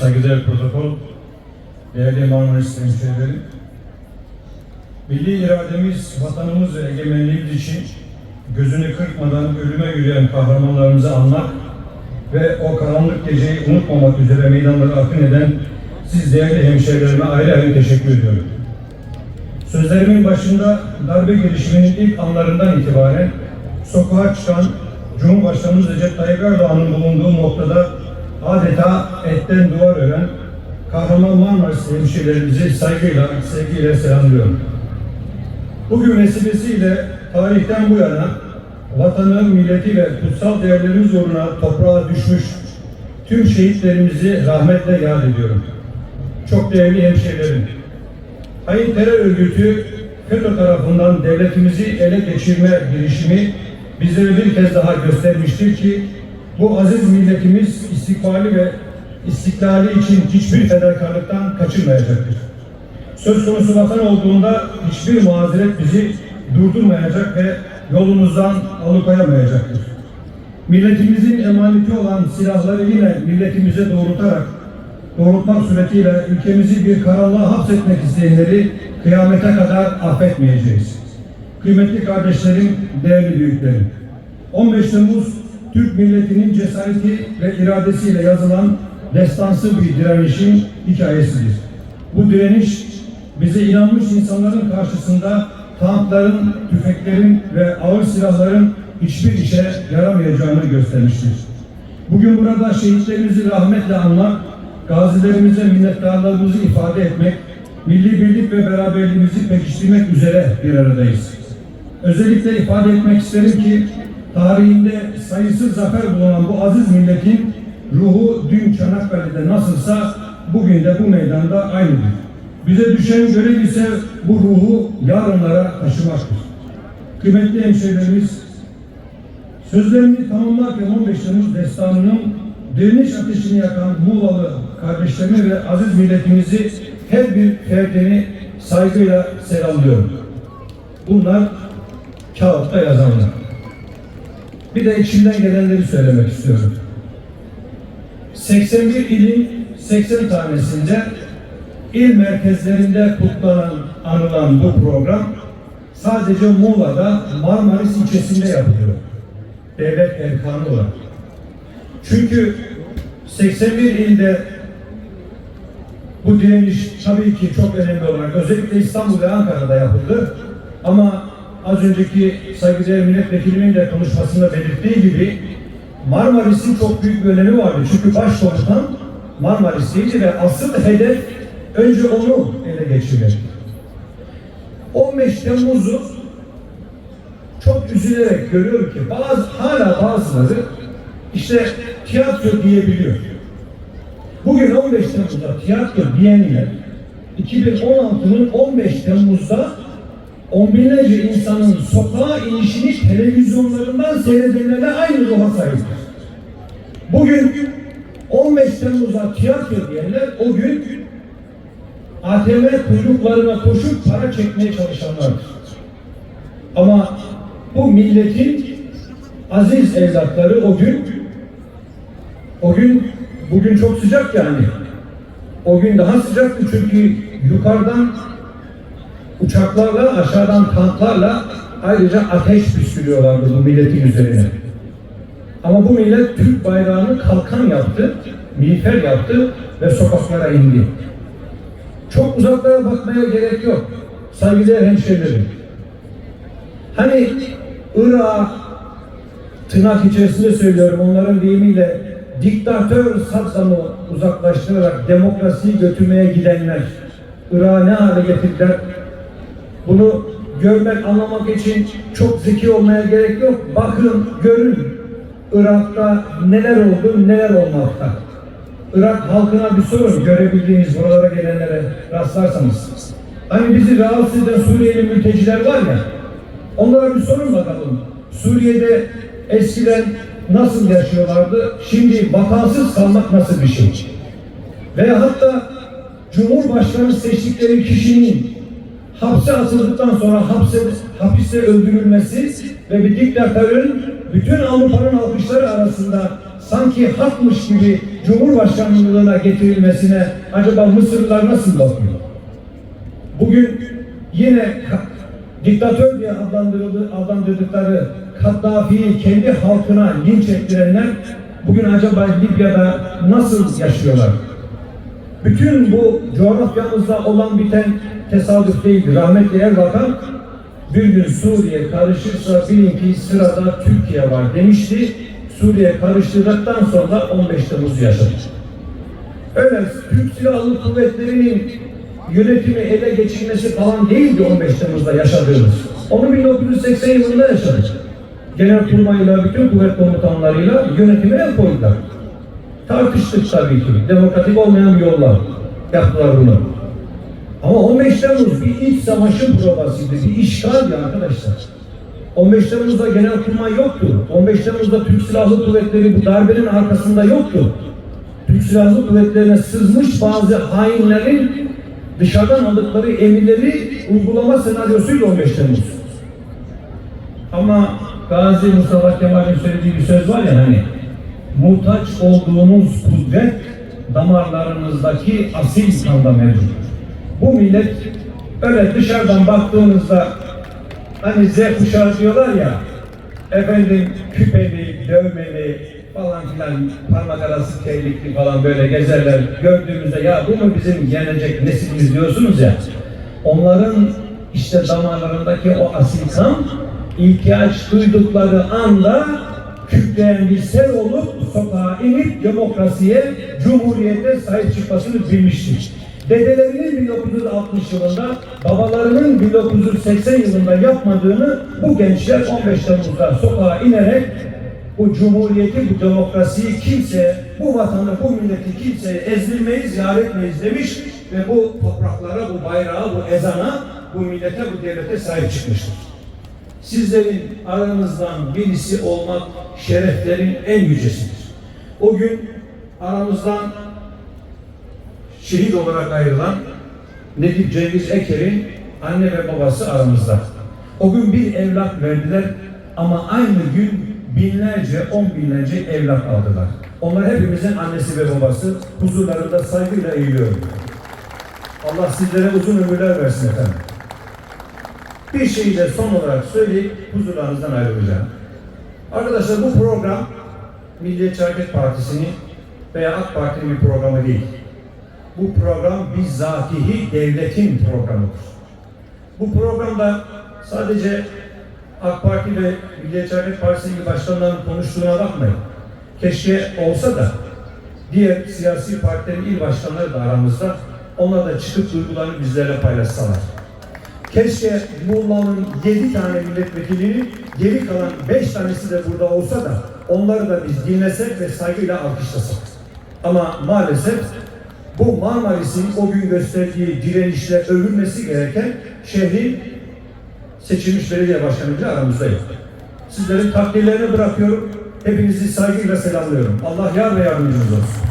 saygıdeğer protokol, değerli Marmaris temsilcileri, milli irademiz, vatanımız ve egemenliğimiz için gözünü kırpmadan ölüme yürüyen kahramanlarımızı anmak ve o karanlık geceyi unutmamak üzere meydanlara akın eden siz değerli hemşehrilerime ayrı ayrı teşekkür ediyorum. Sözlerimin başında darbe girişiminin ilk anlarından itibaren sokağa çıkan Cumhurbaşkanımız Recep Tayyip Erdoğan'ın bulunduğu noktada adeta etten duvar ören kahraman Marmaris hemşehrilerimizi saygıyla, sevgiyle selamlıyorum. Bugün vesilesiyle tarihten bu yana vatanı, milleti ve kutsal değerlerimiz uğruna toprağa düşmüş tüm şehitlerimizi rahmetle yad ediyorum. Çok değerli hemşehrilerim, Hain terör örgütü FETÖ tarafından devletimizi ele geçirme girişimi bizlere bir kez daha göstermiştir ki bu aziz milletimiz istikbali ve istiklali için hiçbir fedakarlıktan kaçınmayacaktır. Söz konusu vatan olduğunda hiçbir mazeret bizi durdurmayacak ve yolumuzdan alıkoyamayacaktır. Milletimizin emaneti olan silahları yine milletimize doğrultarak doğrultmak suretiyle ülkemizi bir karanlığa hapsetmek isteyenleri kıyamete kadar affetmeyeceğiz. Kıymetli kardeşlerim, değerli büyüklerim. 15 Temmuz Türk milletinin cesareti ve iradesiyle yazılan destansı bir direnişin hikayesidir. Bu direniş bize inanmış insanların karşısında tankların, tüfeklerin ve ağır silahların hiçbir işe yaramayacağını göstermiştir. Bugün burada şehitlerimizi rahmetle anmak, gazilerimize minnettarlığımızı ifade etmek, milli birlik ve beraberliğimizi pekiştirmek üzere bir aradayız. Özellikle ifade etmek isterim ki tarihinde sayısız zafer bulunan bu aziz milletin ruhu dün Çanakkale'de nasılsa bugün de bu meydanda aynıdır. Bize düşen görev ise bu ruhu yarınlara taşımaktır. Kıymetli hemşehrilerimiz, Sözlerimi tamamlarken 15 Temmuz destanının direniş ateşini yakan Muğlalı kardeşlerimi ve aziz milletimizi her bir ferdini saygıyla selamlıyorum. Bunlar kağıtta yazanlar. Bir de içimden gelenleri söylemek istiyorum. 81 ilin 80 tanesinde il merkezlerinde kutlanan, anılan bu program sadece Muğla'da Marmaris ilçesinde yapılıyor devlet erkanı olarak. Çünkü 81 ilde bu direniş tabii ki çok önemli olarak özellikle İstanbul ve Ankara'da yapıldı. Ama az önceki saygıdeğer milletvekilimin de konuşmasında belirttiği gibi Marmaris'in çok büyük bir önemi vardı. Çünkü başkomutan Marmaris'teydi ve asıl hedef önce onu ele geçirmek. 15 Temmuz'u çok üzülerek görüyorum ki bazı hala bazıları işte tiyatro diyebiliyor. Bugün 15 Temmuz'da tiyatro diyenler 2016'nın 15 Temmuz'da on binlerce insanın sokağa inişini televizyonlarından seyredenlerle aynı ruha sahiptir. Bugün 15 Temmuz'da tiyatro diyenler o gün ATM kuyruklarına koşup para çekmeye çalışanlardır. Ama bu milletin aziz evlatları o gün o gün bugün çok sıcak yani. O gün daha sıcaktı çünkü yukarıdan uçaklarla aşağıdan tanklarla ayrıca ateş püskürüyorlardı bu milletin üzerine. Ama bu millet Türk bayrağını kalkan yaptı, miğfer yaptı ve sokaklara indi. Çok uzaklara bakmaya gerek yok. Saygıdeğer hemşehrilerim. Hani Irak tırnak içerisinde söylüyorum onların deyimiyle diktatör Saddam'ı uzaklaştırarak demokrasiyi götürmeye gidenler Irak'ı ne hale getirdiler? Bunu görmek, anlamak için çok zeki olmaya gerek yok. Bakın, görün Irak'ta neler oldu, neler olmakta. Irak halkına bir sorun görebildiğiniz buralara gelenlere rastlarsanız. Hani bizi rahatsız eden Suriyeli mülteciler var ya, Onlara bir sorun bakalım. Suriye'de eskiden nasıl yaşıyorlardı? Şimdi vatansız kalmak nasıl bir şey? Veya hatta Cumhurbaşkanı seçtikleri kişinin hapse atıldıktan sonra hapse, hapiste öldürülmesi ve bir diktatörün bütün Avrupa'nın alkışları arasında sanki hakmış gibi Cumhurbaşkanlığına getirilmesine acaba Mısırlılar nasıl bakıyor? Bugün yine diktatör diye adlandırıldı, adlandırdıkları Kaddafi'yi kendi halkına linç ettirenler bugün acaba Libya'da nasıl yaşıyorlar? Bütün bu coğrafyamızda olan biten tesadüf değildir. Rahmetli Erbakan bir gün Suriye karışırsa bilin ki sırada Türkiye var demişti. Suriye karıştırdıktan sonra 15 Temmuz yaşadı. Öyle Türk Silahlı Kuvvetleri'nin yönetimi ele geçirmesi falan değildi 15 Temmuz'da yaşadığımız. Onu 1980 yılında yaşadık. Genelkurmayla, bütün kuvvet komutanlarıyla yönetime el koydular. Tartıştık tabii ki. Demokratik olmayan bir yolla yaptılar bunu. Ama 15 Temmuz bir iç savaşın provasıydı, bir işgaldi arkadaşlar. 15 Temmuz'da genelkurmay yoktu. 15 Temmuz'da Türk Silahlı Kuvvetleri bu darbenin arkasında yoktu. Türk Silahlı Kuvvetleri'ne sızmış bazı hainlerin dışarıdan aldıkları emirleri uygulama senaryosuydu 15 Temmuz. Ama Gazi Mustafa Kemal'in söylediği bir söz var ya hani muhtaç olduğunuz kudret damarlarınızdaki asil kanda mevcut. Bu millet öyle dışarıdan baktığınızda hani Z kuşağı diyorlar ya efendim küpeli, dövmeli falan filan parmak arası terlikli falan böyle gezerler gördüğümüzde ya bu mu bizim gelecek neslimiz diyorsunuz ya onların işte damarlarındaki o asil kan ihtiyaç duydukları anda kükreyen bir sel olup sokağa inip demokrasiye, cumhuriyete sahip çıkmasını bilmiştir. Dedelerinin 1960 yılında, babalarının 1980 yılında yapmadığını bu gençler 15 Temmuz'da sokağa inerek bu cumhuriyeti, bu demokrasiyi kimse, bu vatanı, bu milleti kimseye ezdirmeyiz, yar etmeyiz demiş ve bu topraklara, bu bayrağa, bu ezana, bu millete, bu devlete sahip çıkmıştır. Sizlerin aranızdan birisi olmak şereflerin en yücesidir. O gün aramızdan şehit olarak ayrılan Nedip Cengiz Eker'in anne ve babası aramızda. O gün bir evlat verdiler ama aynı gün binlerce, on binlerce evlat aldılar. Onlar hepimizin annesi ve babası huzurlarında saygıyla eğiliyorum. Allah sizlere uzun ömürler versin efendim. Bir şeyi de son olarak söyleyip huzurlarınızdan ayrılacağım. Arkadaşlar bu program Milliyetçi Hareket Partisi'nin veya AK Parti'nin bir programı değil. Bu program bizzatihi devletin programıdır. Bu programda sadece AK Parti ve Milliyetçi Hareket Partisi gibi başkanların konuştuğuna bakmayın. Keşke olsa da diğer siyasi partilerin il başkanları da aramızda onlar da çıkıp duygularını bizlerle paylaşsalar. Keşke Muğla'nın yedi tane milletvekilinin geri kalan beş tanesi de burada olsa da onları da biz dinlesek ve saygıyla alkışlasak. Ama maalesef bu Marmaris'in o gün gösterdiği direnişle övülmesi gereken şehrin seçilmiş belediye başkanı bile aramızda yok. Sizlerin takdirlerini bırakıyorum. Hepinizi saygıyla selamlıyorum. Allah yar ve yardımcınız olsun.